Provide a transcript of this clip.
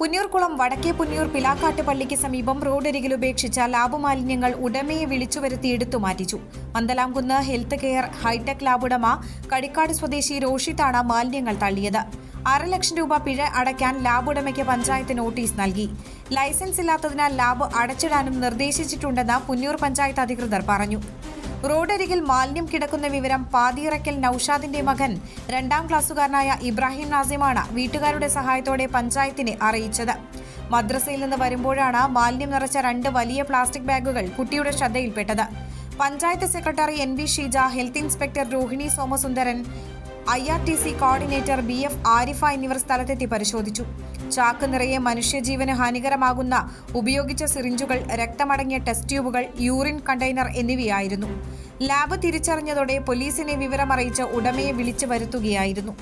പുന്നൂർകുളം വടക്കേ പുന്നൂർ പിലാക്കാട്ട് പള്ളിക്ക് സമീപം റോഡരികിൽ ഉപേക്ഷിച്ച ലാബ് മാലിന്യങ്ങൾ ഉടമയെ വിളിച്ചുവരുത്തി എടുത്തു മാറ്റിച്ചു. Mandalamkunnu health care hitech lab ഉടമ കടിക്കാട് സ്വദേശി രോഷിത്താണ് മാലിന്യങ്ങൾ തള്ളിയത്. അര ലക്ഷം രൂപ പിഴ അടയ്ക്കാൻ ലാബ് ഉടമയ്ക്ക് പഞ്ചായത്ത് നോട്ടീസ് നൽകി. ലൈസൻസ് ഇല്ലാത്തതിനാൽ ലാബ് അടച്ചിടാനും നിർദ്ദേശിച്ചിട്ടുണ്ടെന്ന് പുന്നൂർ പഞ്ചായത്ത് അധികൃതർ പറഞ്ഞു. റോഡരികിൽ മാലിന്യം കിടക്കുന്ന വിവരം പാതിയിറക്കൽ നൌഷാദിന്റെ മകൻ രണ്ടാം ക്ലാസ്സുകാരനായ ഇബ്രാഹിം നാസിമാണ് വീട്ടുകാരുടെ സഹായത്തോടെ പഞ്ചായത്തിനെ അറിയിച്ചത്. മദ്രസയിൽ നിന്ന് വരുമ്പോഴാണ് മാലിന്യം നിറച്ച രണ്ട് വലിയ പ്ലാസ്റ്റിക് ബാഗുകൾ കുട്ടിയുടെ ശ്രദ്ധയിൽപ്പെട്ടത്. Panchayat secretary N V Sheeja health inspector Rohini Somasundaran I R T C coordinator B F Arifa എന്നിവർ സ്ഥലത്തെത്തി പരിശോധിച്ചു. ചാക്ക് നിറയെ മനുഷ്യജീവന് ഹാനികരമാകുന്ന ഉപയോഗിച്ച സിറിഞ്ചുകൾ രക്തമടങ്ങിയ ടെസ്റ്റ് ട്യൂബുകൾ യൂറിൻ കണ്ടെയ്നർ എന്നിവയായിരുന്നു. ലാബ് തിരിച്ചറിഞ്ഞതോടെ പോലീസിനെ വിവരമറിയിച്ച് ഉടമയെ വിളിച്ചു വരുത്തുകയായിരുന്നു